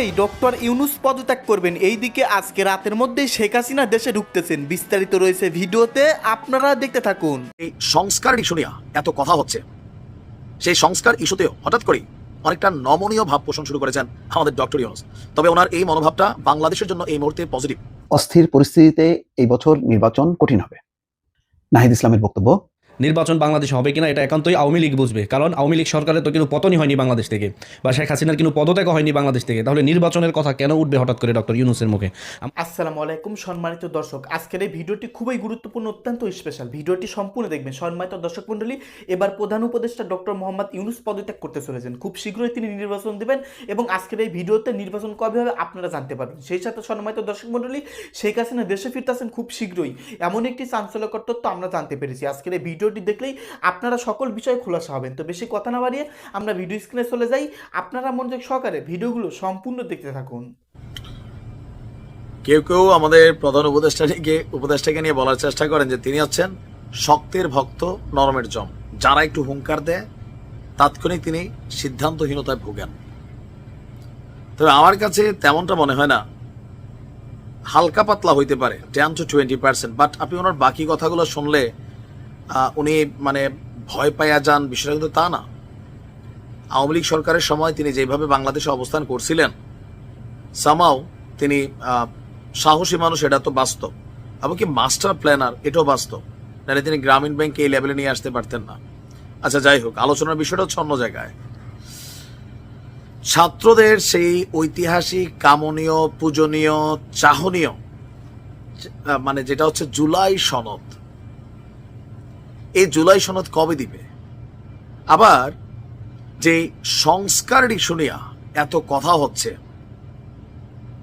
দিয়েই ডক্টর ইউনুস পদত্যাগ করবেন। এই দিকে আজকে রাতের মধ্যেই শেখ হাসিনা দেশে ঢুকতেছেন। বিস্তারিত রয়েছে ভিডিওতে আপনারা দেখতে থাকুন। এই সংস্কার ইস্যু নিয়ে এত কথা হচ্ছে। সেই সংস্কার ইস্যুতেও হঠাৎ করেই অনেকটা নমনীয় ভাব পোষণ শুরু করেছেন আমাদের ডক্টর ইউনুস। তবে ওনার এই মনোভাবটা বাংলাদেশের জন্য এই মুহূর্তে পজিটিভ অস্থির পরিস্থিতিতে এই বছর নির্বাচন কঠিন হবে। নাহিদ ইসলামের বক্তব্য নির্বাচন বাংলাদেশে হবে কিনা এটা একান্তই আওয়ামী লীগ বুঝবে। কারণ আওয়ামী লীগ সরকারের তো কিন্তু পতনই হয়নি বাংলাদেশ থেকে বা শেখ হাসিনার কিন্তু পদত্যাগ হয়নি বাংলাদেশ থেকে। তাহলে নির্বাচনের কথা কেন উঠবে হঠাৎ করে ডক্টর ইউনুসের মুখে? আসসালামু আলাইকুম, সম্মানিত দর্শক। আজকের এই ভিডিওটি খুবই গুরুত্বপূর্ণ, অত্যন্ত স্পেশাল ভিডিওটি সম্পূর্ণ দেখবেন। সম্মানিত দর্শক মণ্ডলী, এবার প্রধান উপদেষ্টা ডক্টর মোহাম্মদ ইউনুস পদত্যাগ করতে চলেছেন। খুব শীঘ্রই তিনি নির্বাচন দেবেন এবং আজকের এই ভিডিওতে নির্বাচন কবে হবে আপনারা জানতে পারবেন। সেই সাথে সম্মানিত দর্শক মণ্ডলী, শেখ হাসিনা দেশে ফিরতেছেন খুব শীঘ্রই। এমন একটি চাঞ্চল্যকর তথ্য আমরা জানতে পেরেছি। আজকের এই ভিডিওটি দেখলেই আপনারা সকল বিষয়ে খোলাসা হবেন। তো বেশি কথা না বাড়িয়ে আমরা ভিডিও স্ক্রিনে চলে যাই। আপনারা মনোযোগ সহকারে ভিডিওগুলো সম্পূর্ণ দেখতে থাকুন। কেউ কেউ আমাদের প্রধান উপদেষ্টাকে উপদেষ্টাকে নিয়ে বলার চেষ্টা করেন যে তিনি হচ্ছেন শক্তের ভক্ত নরমের জম। যারা একটু হুঙ্কার দেয়, তাৎক্ষণিক তিনি সিদ্ধান্তহীনতায় ভোগেন। তবে আমার কাছে তেমনটা মনে হয় না। হালকা পাতলা হইতে পারে ten to twenty percent but আপনি ওনার বাকি কথাগুলো শুনলে উনি মানে ভয় পাইয়া যান, বিষয়টা কিন্তু তা না। আওয়ামী লীগ সরকারের সময় তিনি যেভাবে বাংলাদেশে অবস্থান করছিলেন সামাও তিনি সাহসী মানুষ, এটা তো বাস্তব। এমনকি মাস্টার প্ল্যানার এটাও বাস্তব। নাহলে তিনি গ্রামীণ ব্যাংকে এই লেভেলে নিয়ে আসতে পারতেন না। আচ্ছা যাই হোক, আলোচনার বিষয়টা হচ্ছে অন্য জায়গায়। ছাত্রদের সেই ঐতিহাসিক, কামনীয়, পূজনীয়, চাহনীয় মানে যেটা হচ্ছে জুলাই সনদ। এই জুলাই সনদ কবে দিবে? আবার, যে সংস্কার ইস্যু নিয়ে এত কথা হচ্ছে,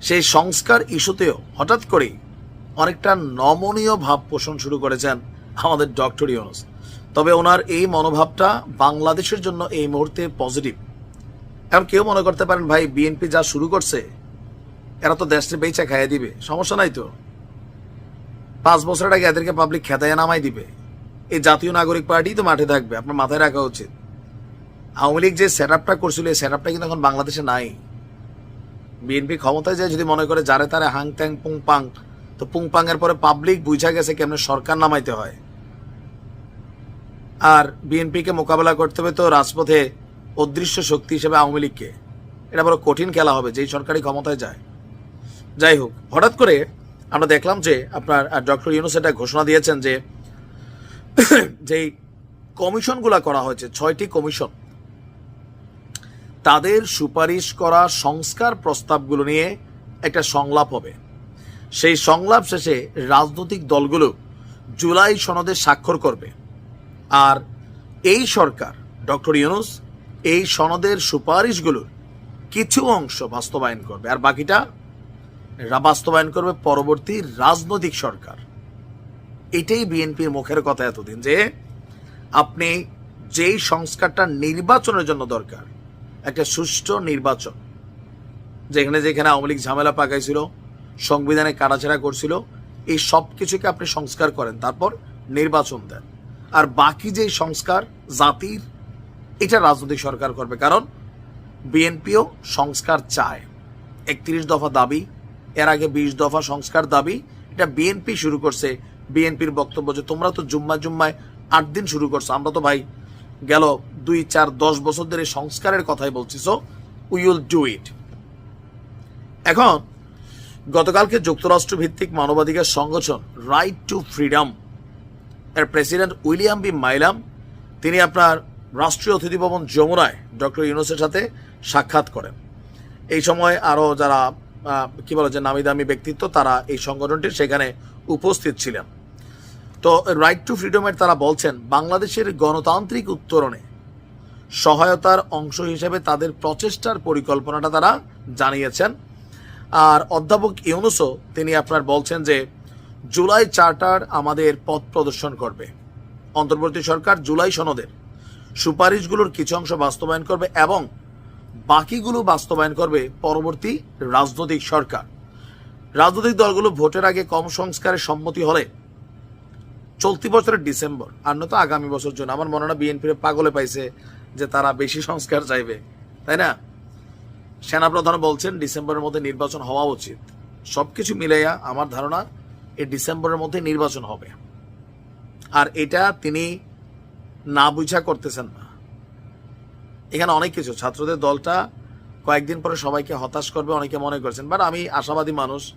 সেই সংস্কার ইস্যুতেও হঠাৎ করেই অনেকটা নমনীয় ভাব পোষণ শুরু করেছেন আমাদের ডক্টর ইউনুস। তবে ওনার এই মনোভাবটা বাংলাদেশের জন্য এই মুহূর্তে পজিটিভ। এখন কেউ মনে করতে পারেন, ভাই, বিএনপি যা শুরু করছে, এরা তো দেশে বেচা খাইয়ে দিবে। সমস্যা নাই তো। পাঁচ বছরের আগে এদেরকে পাবলিক খেতায় নামাই দিবে। এই জাতীয় নাগরিক পার্টি তো মাঠে থাকবে, আপনার মাথায় রাখা উচিত। আওয়ামী লীগ যে সেট আপটা করছিল, এই সেট আপটা কিন্তু এখন বাংলাদেশে নাই। বিএনপি ক্ষমতায় যায় যদি মনে করে যারে তারে হাং ত্যাং পুং পাং, তো পুং পাং এর পরে পাবলিক বুঝা গেছে কেমনে সরকার নামাইতে হয়। আর বিএনপিকে মোকাবেলা করতে হবে তো রাজপথে অদৃশ্য শক্তি হিসেবে আওয়ামী লীগকে। এটা বড় কঠিন খেলা হবে, যেই সরকারি ক্ষমতায় যায়। যাই হোক, হঠাৎ করে আমরা দেখলাম যে আপনার ডক্টর ইউনুস এটা ঘোষণা দিয়েছেন যে যেই কমিশনগুলা করা হয়েছে, ছয়টি কমিশন, তাদের সুপারিশ করা সংস্কার প্রস্তাবগুলো নিয়ে একটা সংলাপ হবে। সেই সংলাপ শেষে রাজনৈতিক দলগুলো জুলাই সনদে স্বাক্ষর করবে। আর এই সরকার, ডক্টর ইউনুস, এই সনদের সুপারিশগুলোর কিছু অংশ বাস্তবায়ন করবে। আর বাকিটা বাস্তবায়ন করবে পরবর্তী রাজনৈতিক সরকার। এটাই বিএনপির মুখের কথা এতদিন যে আপনি যেই সংস্কারটা নির্বাচনের জন্য দরকার, একটা সুষ্ঠু নির্বাচন, যেখানে যেখানে আওয়ামী লীগ ঝামেলা পাকাইছিল, সংবিধানে কাটাছেড়া করছিল, এই সব কিছুকে আপনি সংস্কার করেন, তারপর নির্বাচন দেন। আর বাকি যে সংস্কার, জাতির, এটা রাজনৈতিক সরকার করবে, কারণ বিএনপিও সংস্কার চায়। একত্রিশ দফা দাবি, এর আগে বিশ দফা সংস্কার দাবি, এটা বিএনপি শুরু করছে বিএনপির বক্তব্য যে তোমরা তো জুম্মা জুম্মায় আট দিন শুরু করছ। আমরা তো ভাই গেল দুই, চার, দশ বছর ধরে সংস্কারের কথাই বলছি। So we will do it এখন, গতকালকে যুক্তরাষ্ট্র ভিত্তিক মানবাধিকার সংগঠন রাইট টু ফ্রিডম এর প্রেসিডেন্ট উইলিয়াম বি মাইলাম, তিনি আপনার রাষ্ট্রীয় অতিথি ভবন যমুনায় ডক্টর ইউনুসের সাথে সাক্ষাৎ করেন। এই সময় আরও যারা কি বলে যে নামি দামি ব্যক্তিত্ব, তারা এই সংগঠনটির সেখানে উপস্থিত ছিলেন। তো রাইট টু ফ্রিডমের তারা বলছেন, বাংলাদেশের গণতান্ত্রিক উত্তরণে সহায়তার অংশ হিসেবে তাদের প্রচেষ্টার পরিকল্পনাটা তারা জানিয়েছেন। আর অধ্যাপক ইউনুসও তিনি আপনার বলছেন যে, জুলাই চার্টার আমাদের পথ প্রদর্শন করবে। অন্তর্বর্তী সরকার জুলাই সনদের সুপারিশগুলোর কিছু অংশ বাস্তবায়ন করবে এবং বাকিগুলো বাস্তবায়ন করবে পরবর্তী রাজনৈতিক সরকার। রাজনৈতিক দলগুলো ভোটের আগে কম সংস্কারের সম্মতি হলে চলতি বছরের ডিসেম্বর, আর নয়তো আগামী বছর জন্য আমার মনে হয় বিএনপির পাগলে পাইছে যে তারা বেশি সংস্কার চাইবে। তাই না? সেনাপ্রধান বলছেন, ডিসেম্বরের মধ্যে নির্বাচন হওয়া উচিত। সবকিছু মিলাইয়া আমার ধারণা এই ডিসেম্বরের মধ্যে নির্বাচন হবে। আর এটা তিনি না বুঝা করতেছেন না। এখানে অনেক কিছু। ছাত্রদের দলটা কয়েকদিন পরে সবাইকে হতাশ করবে, অনেকে মনে করছেন। বাট আমি আশাবাদী মানুষ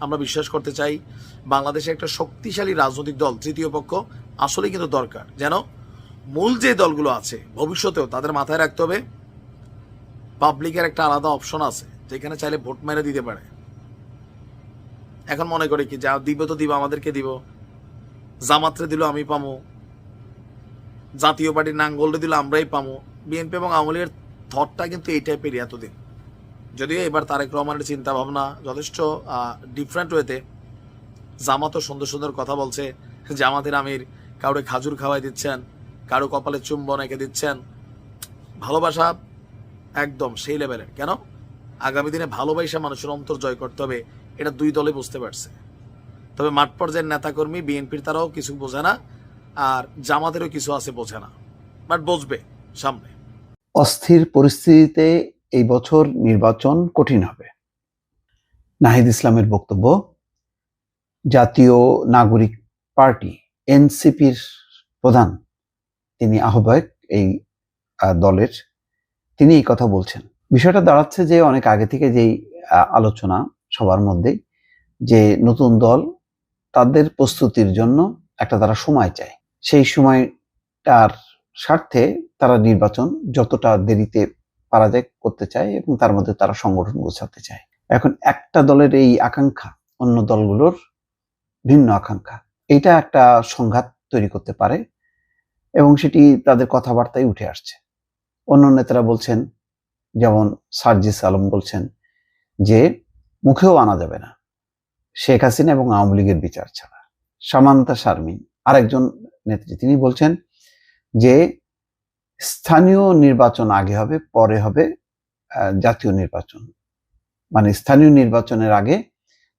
আমরা বিশ্বাস করতে চাই বাংলাদেশে একটা শক্তিশালী রাজনৈতিক দল, তৃতীয় পক্ষ আসলে কিন্তু দরকার। যেন মূল যে দলগুলো আছে, ভবিষ্যতেও তাদের মাথায় রাখতে হবে, পাবলিকের একটা আলাদা অপশন আছে, যেখানে চাইলে ভোট মেরে দিতে পারে। এখন মনে করে কি, যা দিব তো দিব, আমাদেরকে দিব। জামাত্রে দিল আমি পামো। জাতীয় পার্টির নাঙ্গলটা দিল আমরাই পামো। বিএনপি এবং আওয়ামী লীগের থটটা কিন্তু এই টাইপেরই এতদিন। যদিও এবার তারেক রহমানের চিন্তা ভাবনা যথেষ্ট ডিফারেন্ট ওয়েতে জামাতও সুন্দর সুন্দর কথা বলছে, জামাতের আমির কাউরে খাজুর খাওয়াই দিচ্ছেন, কারও কপালে চুম্বন এঁকে দিচ্ছেন। ভালোবাসা একদম সেই লেভেলের কেন? আগামী দিনে ভালোবাসা মানুষের অন্তর জয় করতে হবে, এটা দুই দলে বুঝতে পারছে। তবে মাঠ পর্যায়ের নেতাকর্মী, বিএনপির তারাও কিছু বোঝে না, আর জামাতেরও কিছু আছে বোঝে না। বাট বুঝবে সামনে। অস্থির পরিস্থিতিতে এই বছর নির্বাচন কঠিন হবে। নাহিদ ইসলামের বক্তব্য, জাতীয় নাগরিক পার্টি, এনসিপির প্রধান, তিনি আহ্বায়ক এই দলের, তিনি এই কথা বলছেন। বিষয়টা দাঁড়াচ্ছে যে অনেক আগে থেকে যেই আলোচনা সবার মধ্যে যে নতুন দল তাদের প্রস্তুতির জন্য একটা তারা সময় চায়। সেই সময়টার স্বার্থে তারা নির্বাচন যতটা দেরিতে পারা যায় করতে চায় এবং তার মধ্যে তারা সংগঠন গোছাতে চায়। এখন একটা দলের এই আকাঙ্ক্ষা অন্য দলগুলোর ভিন্ন আকাঙ্ক্ষা। এটা একটা সংঘাত তৈরি করতে পারে এবং সেটি তাদের কথাবার্তায় উঠে আসছে। অন্য নেতারা বলছেন, যেমন সার্জিস আলম বলছেন, যে মুখেও আনা যাবে না। শেখ হাসিনা এবং আওয়ামী লীগের বিচার ছাড়া। সামান্তা শারমিন, আরেকজন নেত্রী, তিনি বলছেন যে স্থানীয় নির্বাচন আগে হবে, পরে হবে জাতীয় নির্বাচন। মানে স্থানীয় নির্বাচনের আগে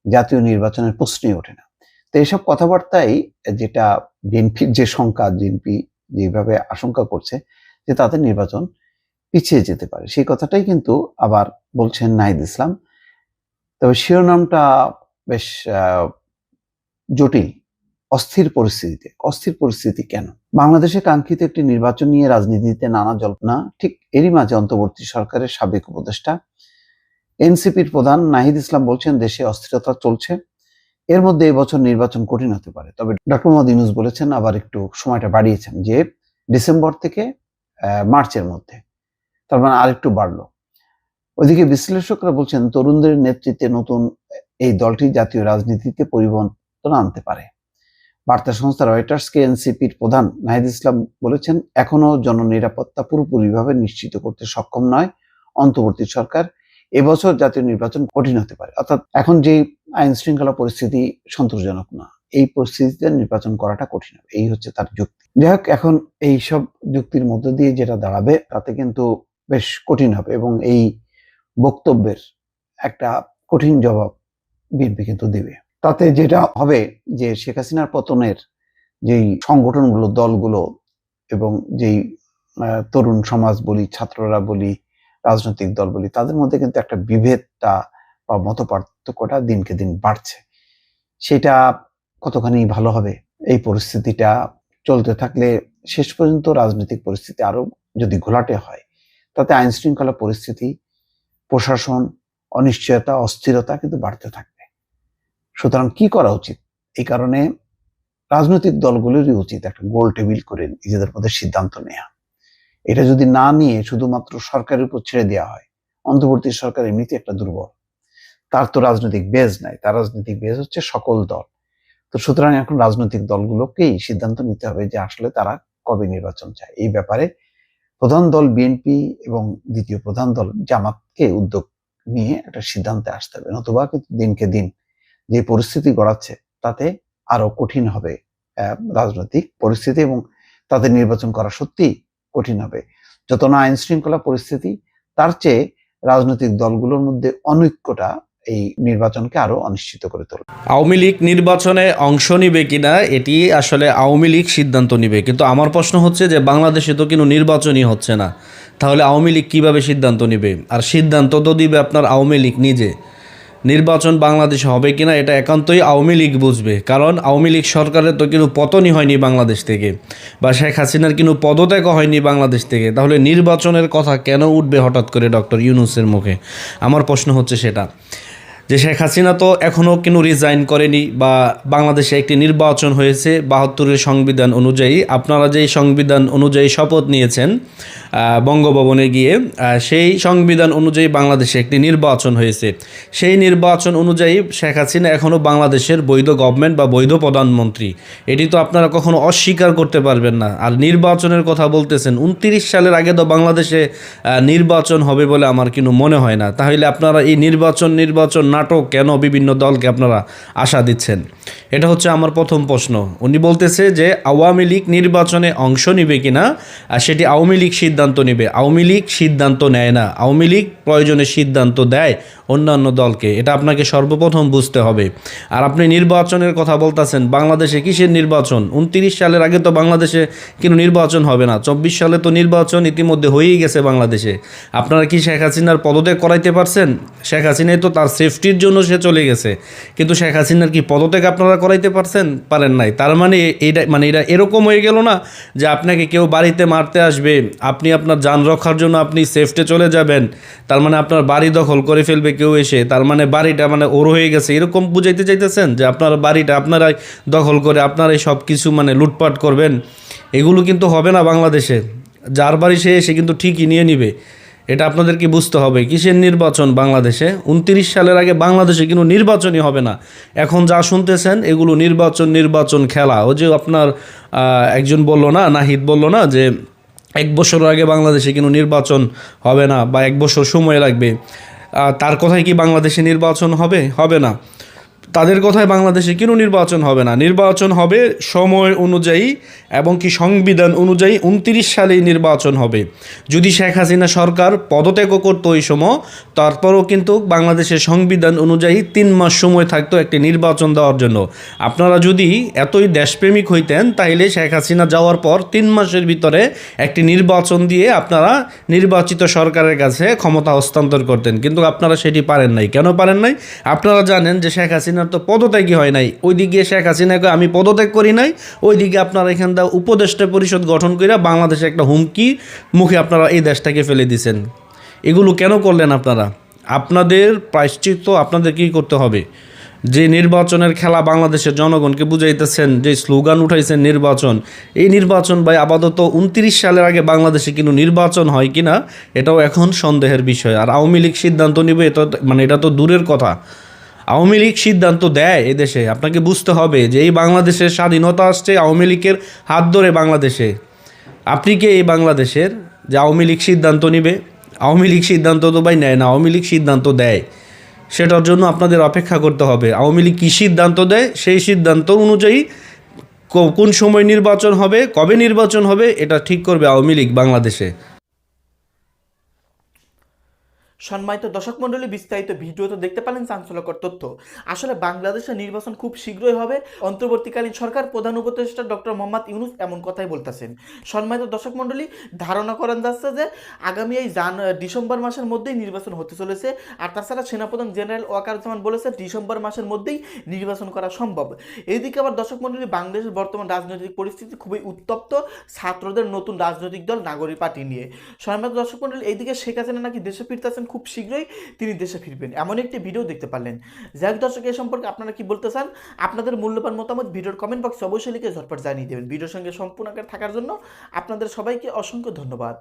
জাতীয় নির্বাচনের প্রশ্নই ওঠে না। তো এইসব কথাবার্তাই যেটা বিএনপির যে শঙ্কা বিএনপি যেভাবে আশঙ্কা করছে যে তাদের নির্বাচন পিছিয়ে যেতে পারে, সেই কথাটাই কিন্তু আবার বলছেন নাহিদ ইসলাম। তবে শিরোনামটা বেশ জটিল। অস্থির পরিস্থিতিতে। অস্থির পরিস্থিতি কেন? বাংলাদেশে কাঙ্ক্ষিত একটি নির্বাচন নিয়ে রাজনীতিতে নানা জল্পনা, ঠিক এরই মাঝে অন্তর্বর্তী সরকারের সাবেক উপদেষ্টা, এনসিপির প্রধান নাহিদ ইসলাম বলছেন, দেশে অস্থিরতা চলছে। এর মধ্যে এবছর নির্বাচন কঠিন হতে পারে। তবে ডক্টর মোহাম্মদ ইউনুস বলেছেন, আবার একটু সময়টা বাড়িয়েছেন যে ডিসেম্বর থেকে মার্চের মধ্যে। তার মানে আরেকটু বাড়লো। ওইদিকে বিশ্লেষকরা বলছেন, তরুণদের নেতৃত্বে নতুন এই দলটি জাতীয় রাজনীতিতে পরিবর্তন আনতে পারে। বার্তা সংস্থা রয়টার্সকে এনসিপির প্রধান নাহিদ ইসলাম বলেছেন এখনও জননিরাপত্তা পুরোপুরিভাবে নিশ্চিত করতে সক্ষম নয়। অন্তর্বর্তী সরকার এবছর জাতীয় নির্বাচন কঠিন হতে পারে। অর্থাৎ এখন যে আইন শৃঙ্খলা পরিস্থিতি সন্তোষজনক না, এই পরিস্থিতিতে নির্বাচন করাটা কঠিন হবে। এই হচ্ছে তার যুক্তি। যাই হোক, এখন এই সব যুক্তির মধ্য দিয়ে যেটা দাঁড়াবে, তাতে কিন্তু বেশ কঠিন হবে এবং এই বক্তব্যের একটা কঠিন জবাব বিএনপি কিন্তু দিবে। তাতে যেটা হবে যে শেখ হাসিনার পতনের যেই সংগঠনগুলো, দলগুলো এবং যেই তরুণ সমাজ বলি, ছাত্ররা বলি, রাজনৈতিক দল বলি, তাদের মধ্যে কিন্তু একটা বিভেদটা বা মত পার্থক্যটা দিনকে দিন বাড়ছে। সেটা কতখানি ভালো হবে? এই পরিস্থিতিটা চলতে থাকলে শেষ পর্যন্ত রাজনৈতিক পরিস্থিতি আরও যদি ঘোলাটে হয়, তাতে আইন শৃঙ্খলা পরিস্থিতি, প্রশাসন, অনিশ্চয়তা, অস্থিরতা কিন্তু বাড়তে থাকবে। সুতরাং কি করা উচিত? এই কারণে রাজনৈতিক দলগুলোরই উচিত একটা গোল টেবিল করে নিজেদের মধ্যে সিদ্ধান্ত নেওয়া এটা যদি না নিয়ে শুধুমাত্র সরকারের উপর ছেড়ে দেওয়া হয়, অন্তর্বর্তী সরকার এমনিতে একটা দুর্বল। তার তো রাজনৈতিক বেজ নাই, তার রাজনৈতিক বেজ হচ্ছে সকল দল। তো সুতরাং এখন রাজনৈতিক দলগুলোকেই সিদ্ধান্ত নিতে হবে যে আসলে তারা কবে নির্বাচন চায়। এই ব্যাপারে প্রধান দল বিএনপি এবং দ্বিতীয় প্রধান দল জামাতকে উদ্যোগ নিয়ে একটা সিদ্ধান্তে আসতে হবে, নতুবা কিন্তু দিনকে দিন যে পরিস্থিতি গড়াচ্ছে তাতে আরও কঠিন হবে রাজনৈতিক পরিস্থিতি এবং তাদের নির্বাচন করা সত্যি কঠিন হবে। যত না আইন শৃঙ্খলা পরিস্থিতি, তার চেয়ে রাজনৈতিক দলগুলোর মধ্যে অনৈক্যটা এই নির্বাচনকে আরও অনিশ্চিত করে তোলে। আওয়ামী লীগ নির্বাচনে অংশ নিবে কিনা, এটি আসলে আওয়ামী লীগ সিদ্ধান্ত নিবে। কিন্তু আমার প্রশ্ন হচ্ছে যে, বাংলাদেশে তো কিন্তু নির্বাচনই হচ্ছে না। তাহলে আওয়ামী লীগ কীভাবে সিদ্ধান্ত নিবে? আর সিদ্ধান্ত তো দিবে আপনার আওয়ামী লীগ নিজে। নির্বাচন বাংলাদেশে হবে কিনা এটা একান্তই আওয়ামী লীগ বুঝবে। কারণ আওয়ামী লীগ সরকারের তো কিন্তু পতনই হয়নি বাংলাদেশ থেকে বা শেখ হাসিনার কিন্তু পদত্যাগও হয়নি বাংলাদেশ থেকে। তাহলে নির্বাচনের কথা কেন উঠবে হঠাৎ করে ডক্টর ইউনুসের মুখে? আমার প্রশ্ন হচ্ছে সেটা। যে শেখ হাসিনা তো এখনও কিন্তু রিজাইন করেনি বা বাংলাদেশে একটি নির্বাচন হয়েছে বাহাত্তরের সংবিধান অনুযায়ী, আপনারা যেই সংবিধান অনুযায়ী শপথ নিয়েছেন বঙ্গভবনে গিয়ে সেই সংবিধান অনুযায়ী বাংলাদেশে একটি নির্বাচন হয়েছে। সেই নির্বাচন অনুযায়ী শেখ হাসিনা এখনও বাংলাদেশের বৈধ গভর্নমেন্ট বা বৈধ প্রধানমন্ত্রী। এটি তো আপনারা কখনো অস্বীকার করতে পারবেন না। আর নির্বাচনের কথা বলতেছেন, উনত্রিশ সালের আগে তো বাংলাদেশে নির্বাচন হবে বলে আমার কিন্তু মনে হয় না। তাহলে আপনারা এই নির্বাচন নির্বাচন নাটক কেন বিভিন্ন দলকে আপনারা আশা দিচ্ছেন? এটা হচ্ছে আমার প্রথম প্রশ্ন। উনি বলতেছে যে, আওয়ামী লীগ নির্বাচনে অংশ নিবে কিনা? আর সেটি আওয়ামী লীগ সিদ্ধান্ত নেবে। আওয়ামী লীগ সিদ্ধান্ত নেয় না। আওয়ামী লীগ প্রয়োজনে সিদ্ধান্ত দেয়। অন্যান্য দলকে। এটা আপনাকে সর্বপ্রথম বুঝতে হবে। আর আপনি নির্বাচনের কথা বলতেছেন, বাংলাদেশে কিসের নির্বাচন? উনত্রিশ সালের আগে তো বাংলাদেশে কিন্তু নির্বাচন হবে না। চব্বিশ সালে তো নির্বাচন ইতিমধ্যে হয়েই গেছে বাংলাদেশে। আপনারা কি শেখ হাসিনার পদত্যাগ করাইতে পারছেন? শেখ হাসিনাই তো তার সেফটির জন্য সে চলে গেছে। কিন্তু শেখ হাসিনার কি পদত্যাগ আপনারা করাইতে পারছেন? পারেন নাই। তার মানে এইটা মানে এটা এরকম হয়ে গেল না যে আপনাকে কেউ বাড়িতে মারতে আসবে। আপনি আপনার যান রক্ষার জন্য আপনি সেফটে চলে যাবেন। তার মানে আপনার বাড়ি দখল করে ফেলবে কেউ এসে, তার মানে বাড়িটা মানে ওর হয়ে গেছে, এরকম বুঝাইতে চাইতেছেন যে আপনার বাড়িটা আপনারাই দখল করে, আপনারাই সব কিছু মানে লুটপাট করবেন? এগুলো কিন্তু হবে না বাংলাদেশে। যার বাড়ি সে এসে কিন্তু ঠিকই নিয়ে নিবে। এটা আপনাদেরকে বুঝতে হবে। কিসের নির্বাচন বাংলাদেশে? উনত্রিশ সালের আগে বাংলাদেশে কিন্তু নির্বাচনই হবে না। এখন যা শুনতেছেন, এগুলো নির্বাচন নির্বাচন খেলা। ও যে আপনার একজন বলল না, নাহিদ বলল না যে, এক বছর আগে বাংলাদেশে কিন্তু নির্বাচন হবে না বা এক বছর সময় লাগবে। তার কথায় কি বাংলাদেশে নির্বাচন হবে? হবে না। তাদের কথায় বাংলাদেশে কেন নির্বাচন হবে না। নির্বাচন হবে সময় অনুযায়ী এবং কি সংবিধান অনুযায়ী উনত্রিশ সালেই নির্বাচন হবে। যদি শেখ হাসিনা সরকার পদত্যাগও করতো ওই সময়, তারপরও কিন্তু বাংলাদেশের সংবিধান অনুযায়ী তিন মাস সময় থাকতো একটি নির্বাচন দেওয়ার জন্য। আপনারা যদি এতই দেশপ্রেমিক হইতেন, তাইলে শেখ হাসিনা যাওয়ার পর তিন মাসের ভিতরে একটি নির্বাচন দিয়ে আপনারা নির্বাচিত সরকারের কাছে ক্ষমতা হস্তান্তর করতেন। কিন্তু আপনারা সেটি পারেন নাই। কেন পারেন নাই? আপনারা জানেন যে শেখ হাসিনার তো পদত্যাগই হয় নাই। ওইদিকে শেখ হাসিনাকে আমি পদত্যাগ করি নাই। ওইদিকে আপনারা এখান থেকে উপদেষ্টা পরিষদ গঠন করে বাংলাদেশে একটা হুমকি মুখে আপনারা এই দেশটাকে ফেলে দিছেন। এগুলো কেন করলেন আপনারা? আপনাদের প্রায়শ্চিত্ত আপনাদের কী করতে হবে। যে নির্বাচনের খেলা বাংলাদেশের জনগণকে বুঝাইতেছেন, যে স্লোগান উঠাইছেন নির্বাচন, এই নির্বাচন ভাই আপাতত উনত্রিশ সালের আগে বাংলাদেশে কিন্তু নির্বাচন হয় কিনা, এটাও এখন সন্দেহের বিষয়। আর আওয়ামী লীগ সিদ্ধান্ত নিবে, এটা মানে এটা তো দূরের কথা। আওয়ামী লীগ সিদ্ধান্ত দেয় এদেশে আপনাকে বুঝতে হবে যে এই বাংলাদেশের স্বাধীনতা আসছে আওয়ামী লীগের হাত ধরে বাংলাদেশে। আপনি কে এই বাংলাদেশের যে আওয়ামী লীগ সিদ্ধান্ত নিবে? আওয়ামী লীগ সিদ্ধান্ত তো ভাই নেয় না, আওয়ামী লীগ সিদ্ধান্ত দেয়। সেটার জন্য আপনাদের অপেক্ষা করতে হবে, আওয়ামী লীগ কী সিদ্ধান্ত দেয়? সেই সিদ্ধান্ত অনুযায়ী কোন সময় নির্বাচন হবে, কবে নির্বাচন হবে, এটা ঠিক করবে আওয়ামী লীগ বাংলাদেশে। সম্মানিত দর্শক মণ্ডলী, বিস্তারিত ভিডিও তো দেখতে পেলেন চাঞ্চল্যকর তথ্য। আসলে বাংলাদেশের নির্বাচন খুব শীঘ্রই হবে। অন্তর্বর্তীকালীন সরকার প্রধান উপদেষ্টা ডক্টর মোহাম্মদ ইউনুস এমন কথাই বলতেছেন। সম্মানিত দর্শক মণ্ডলী, ধারণা করেন যাচ্ছে যে আগামী এই জান ডিসেম্বর মাসের মধ্যেই নির্বাচন হতে চলেছে। আর তাছাড়া সেনাপ্রধান জেনারেল ওয়াকার ওয়াকারুজ্জামান বলেছে ডিসেম্বর মাসের মধ্যেই নির্বাচন করা সম্ভব। এইদিকে আবার দর্শক মণ্ডলী, বাংলাদেশের বর্তমান রাজনৈতিক পরিস্থিতি খুবই উত্তপ্ত। ছাত্রদের নতুন রাজনৈতিক দল, নাগরিক পার্টি নিয়ে। সম্মানিত দর্শক মণ্ডলী, এইদিকে শেখ হাসিনা নাকি দেশে ফিরতেছেন খুব শীঘ্রই তিনি দেশে ফিরবেন। এমন একটি ভিডিও দেখতে পারলেন। যাই দর্শক, এ সম্পর্কে আপনারা কি বলতে চান? আপনাদের মূল্যবান মতামত ভিডিওর কমেন্ট বক্সে অবশ্যই লিখে ঝটপট জানিয়ে দেবেন। ভিডিওর সঙ্গে সম্পূর্ণ থাকার জন্য আপনাদের সবাইকে অসংখ্য ধন্যবাদ।